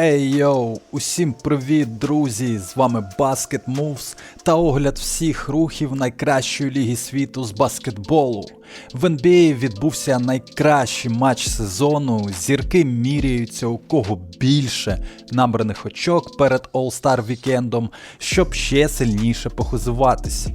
Ей йоу, усім привіт, друзі! З вами Basket Moves та огляд всіх рухів найкращої ліги світу з баскетболу. В NBA відбувся найкращий матч сезону. Зірки міряються у кого більше набраних очок перед All-Star вікендом, щоб ще сильніше похизуватись.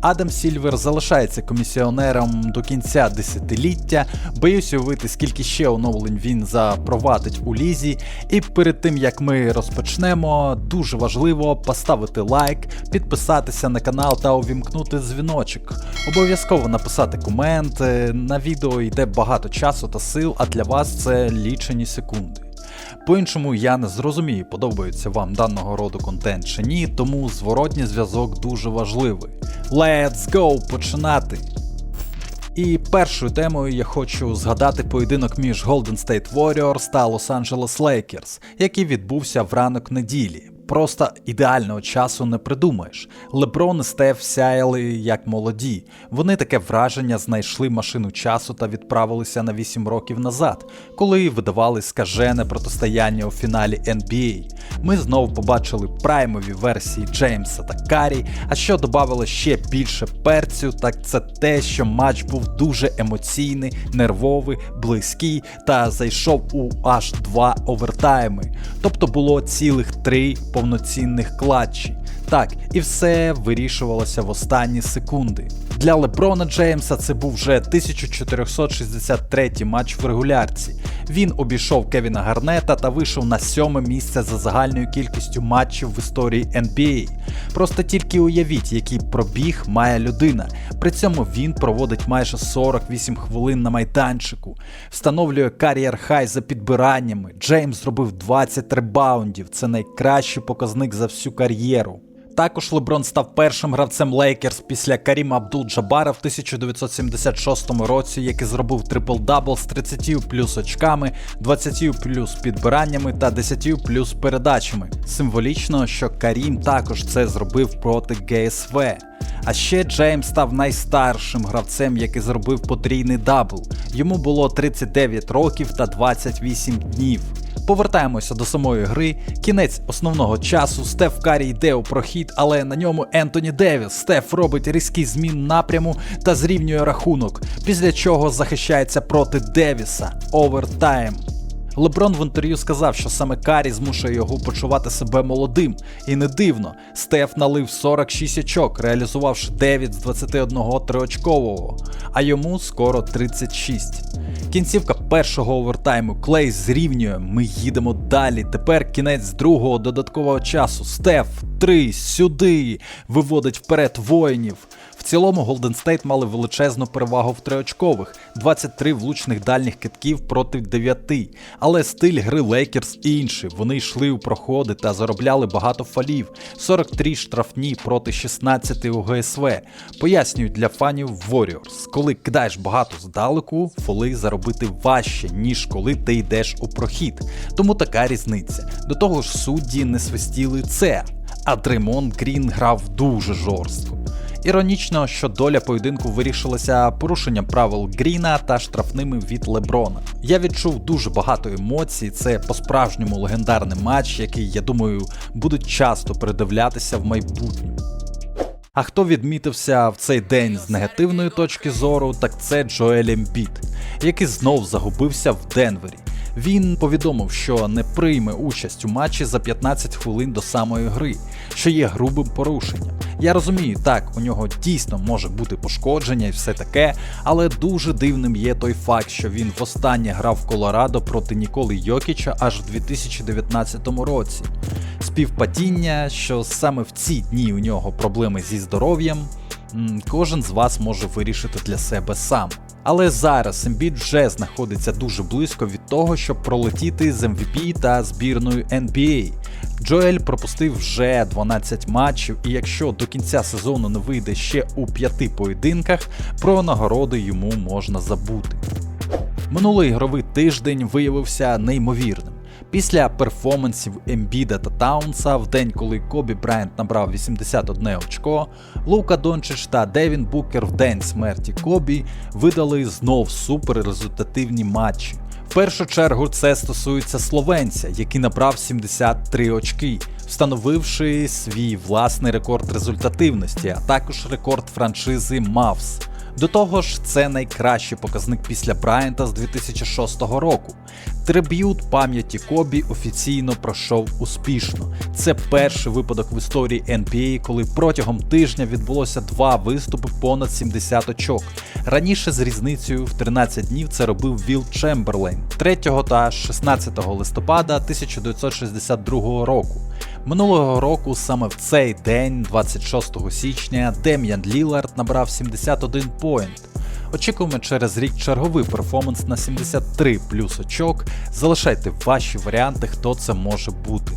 Адам Сільвер залишається комісіонером до кінця десятиліття. Боюсь уявити, скільки ще оновлень він запровадить у лізі. І перед тим як ми розпочнемо, дуже важливо поставити лайк, підписатися на канал та увімкнути дзвіночок. Обов'язково написати комент. Е, На відео йде багато часу та сил, а для вас це лічені секунди. По-іншому я не зрозумію, подобається вам даного роду контент чи ні, тому зворотній зв'язок дуже важливий. Let's go починати! І першою темою я хочу згадати поєдинок між Golden State Warriors та Los Angeles Lakers, який відбувся в ранок неділі. Просто ідеального часу не придумаєш. Леброн і Стеф сяяли як молоді. Вони таке враження знайшли машину часу та відправилися на 8 років назад, коли видавали скажене протистояння у фіналі NBA. Ми знову побачили праймові версії Джеймса та Карі. А що додавало ще більше перцю, так це те, що матч був дуже емоційний, нервовий, близький та зайшов у аж два овертайми. Тобто було цілих три повноцінних клатчі. Так, і все вирішувалося в останні секунди. Для Леброна Джеймса це був вже 1463 матч в регулярці. Він обійшов Кевіна Гарнета та вийшов на сьоме місце за загальною кількістю матчів в історії NBA. Просто тільки уявіть, який пробіг має людина. При цьому він проводить майже 48 хвилин на майданчику, встановлює кар'єр хай за підбираннями. Джеймс зробив 20 ребаундів. Це найкращий показник за всю кар'єру. Також Леброн став першим гравцем Лейкерс після Каріма Абдул-Джабара в 1976 році, який зробив трипл-дабл з 30 плюс очками, 20 плюс підбираннями та 10 плюс передачами. Символічно, що Карім також це зробив проти ГСВ. А ще Джеймс став найстаршим гравцем, який зробив потрійний дабл. Йому було 39 років та 28 днів. Повертаємося до самої гри. Кінець основного часу. Стеф Карі йде у прохід, але на ньому Ентоні Девіс. Стеф робить різкі змін напряму та зрівнює рахунок, після чого захищається проти Девіса. Овертайм. Леброн в інтерв'ю сказав, що саме Карі змушує його почувати себе молодим. І не дивно, Стеф налив 46 очок, реалізувавши 9 з 21 триочкового, а йому скоро 36. Кінцівка першого овертайму Клей зрівнює. Ми їдемо далі. Тепер кінець другого додаткового часу. Стеф 3 сюди виводить вперед воїнів. Цілому Golden State мали величезну перевагу в триочкових, 23 влучних дальніх китків проти 9. Але стиль гри Lakers інший. Вони йшли у проходи та заробляли багато фалів, 43 штрафні проти 16 у ГСВ. Пояснюють для фанів Warriors, коли кидаєш багато здалеку, фоли заробити важче, ніж коли ти йдеш у прохід. Тому така різниця. До того ж, судді не свистіли це. А Дреймонд Грін грав дуже жорстко. Іронічно, що доля поєдинку вирішилася порушенням правил Гріна та штрафними від Леброна. Я відчув дуже багато емоцій. Це по-справжньому легендарний матч, який, я думаю, будуть часто передивлятися в майбутньому. А хто відмітився в цей день з негативної точки зору, так це Джоель Ембіт, який знов загубився в Денвері. Він повідомив, що не прийме участь у матчі за 15 хвилин до самої гри, що є грубим порушенням. Я розумію, так, у нього дійсно може бути пошкодження і все таке, але дуже дивним є той факт, що він востаннє грав в Колорадо проти Ніколи Йокіча аж у 2019 році. Співпадіння, що саме в ці дні у нього проблеми зі здоров'ям, кожен з вас може вирішити для себе сам. Але зараз Ембіт вже знаходиться дуже близько від того, щоб пролетіти з MVP та збірною NBA. Джоель пропустив вже 12 матчів, і якщо до кінця сезону не вийде ще у п'яти поєдинках, про нагороди йому можна забути. Минулий ігровий тиждень виявився неймовірним. Після перформансів Ембіда та Таунса в день, коли Кобі Брайант набрав 81 очко, Лука Дончич та Девін Букер в день смерті Кобі видали знов суперрезультативні матчі. Першу чергу це стосується словенця, який набрав 73 очки, встановивши свій власний рекорд результативності, а також рекорд франшизи Мавс. До того ж, це найкращий показник після Брайанта з 2006 року. Триб'ют пам'яті Кобі офіційно пройшов успішно. Це перший випадок в історії NBA, коли протягом тижня відбулося два виступи понад 70 очок. Раніше з різницею в 13 днів це робив Віл Чемберлейн 3 та 16 листопада 1962 року. Минулого року саме в цей день, 26 січня, Дем'ян Лілард набрав 71 поінт. Очікуємо через рік черговий перформанс на 73 плюс очок. Залишайте ваші варіанти, хто це може бути.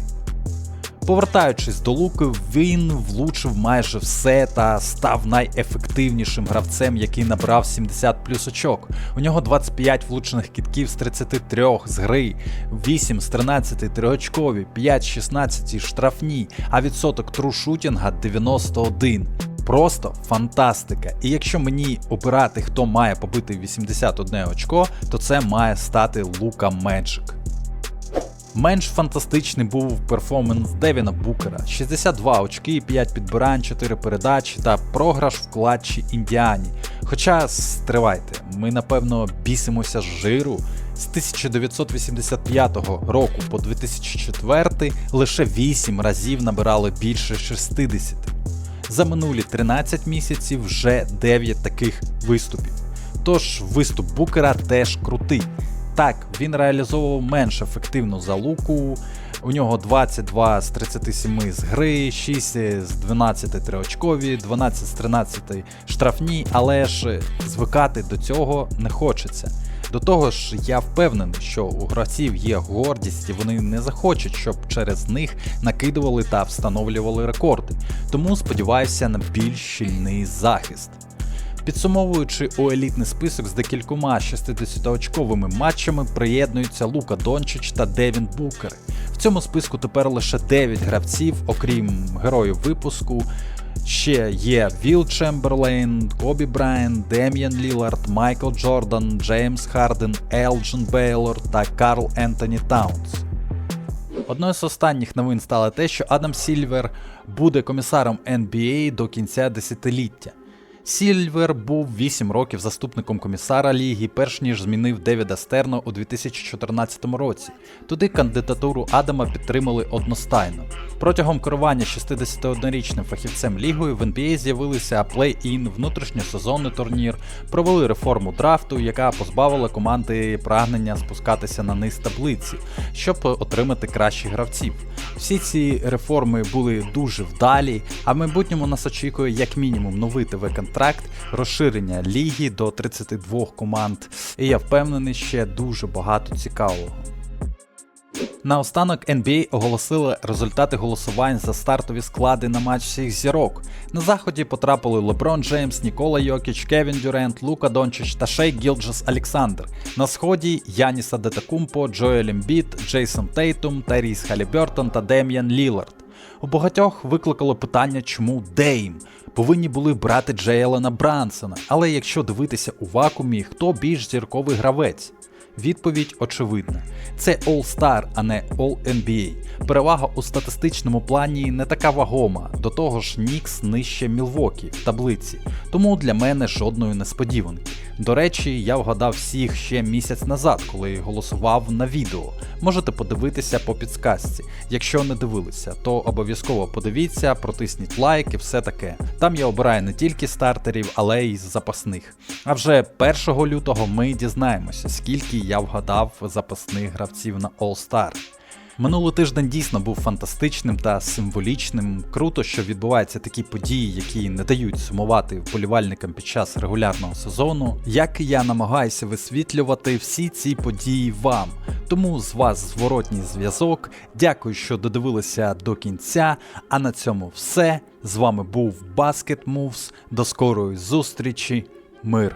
Повертаючись до луки, він влучив майже все та став найефективнішим гравцем, який набрав 70 плюс очок. У нього 25 влучених кітків з 33 з гри, 8 з 13 триочкові, 5 з 16 штрафні, а відсоток трушутінга 91. Просто фантастика. І якщо мені обирати, хто має побити 81 очко, то це має стати Лука Меджик. Менш фантастичний був перформанс Девіна Букера: 62 очки, 5 підбирань, 4 передачі та програш в клатчі Індіані. Хоча стривайте, ми напевно бісимося з жиру. З 1985 року по 2004 лише 8 разів набирали більше 60. За минулі 13 місяців вже 9 таких виступів. Тож виступ Букера теж крутий. Так, він реалізовував менш ефективно за луку. У нього 22 з 37 з гри, 6 з 12 триочкові, 12 з 13 штрафні, але ж звикати до цього не хочеться. До того ж, я впевнений, що у гравців є гордість і вони не захочуть, щоб через них накидували та встановлювали рекорди. Тому сподіваюся на більш щільний захист. Підсумовуючи у елітний список з декількома 60-очковими матчами, приєднуються Лука Дончич та Девін Букер. В цьому списку тепер лише 9 гравців, окрім героїв випуску. Ще є Віл Чемберлейн, Кобі Брайан, Дем'ян Лілард, Майкл Джордан, Джеймс Харден, Елджен Бейлор та Карл Ентоні Таунс. Одною з останніх новин стало те, що Адам Сільвер буде комісаром NBA до кінця десятиліття. Сільвер був 8 років заступником комісара ліги, перш ніж змінив Девіда Стерна у 2014 році. Туди кандидатуру Адама підтримали одностайно. Протягом керування 61-річним фахівцем лігою в NBA з'явилися плей-ін, внутрішньосезонний турнір, провели реформу драфту, яка позбавила команди прагнення спускатися на низ таблиці, щоб отримати кращих гравців. Всі ці реформи були дуже вдалі, а в майбутньому нас очікує як мінімум новий ТВ-контракт, розширення ліги до 32 команд, і я впевнений, ще дуже багато цікавого. Наостанок NBA оголосили результати голосувань за стартові склади на матч всіх зірок. На заході потрапили Леброн Джеймс, Нікола Йокіч, Кевін Дюрент, Лука Дончич та Шей Гілджес Александр. На сході Яніса Детакумпо, Джоель Ембіт, Джейсон Тейтум, Тайріс Халібертон та Дем'ян Лілард. У багатьох викликало питання, чому Дейм. Повинні були брати Джейлена Брансона, але якщо дивитися у вакуумі, хто більш зірковий гравець? Відповідь очевидна: це All-Star, а не All-NBA. Перевага у статистичному плані не така вагома, до того ж Нікс нижче Мілвокі в таблиці, тому для мене жодної несподіванки. До речі, я вгадав всіх ще місяць назад, коли голосував на відео. Можете подивитися по підсказці. Якщо не дивилися, то обов'язково подивіться, протисніть лайк і все таке. Там я обираю не тільки стартерів, але й запасних. А вже 1 лютого ми дізнаємося, скільки я вгадав запасних гравців на All-Star. Минулий тиждень дійсно був фантастичним та символічним. Круто, що відбуваються такі події, які не дають сумувати вболівальникам під час регулярного сезону. Як і я намагаюся висвітлювати всі ці події вам. Тому з вас зворотній зв'язок. Дякую, що додивилися до кінця. А на цьому все. З вами був Basket Moves. До скорої зустрічі. Мир.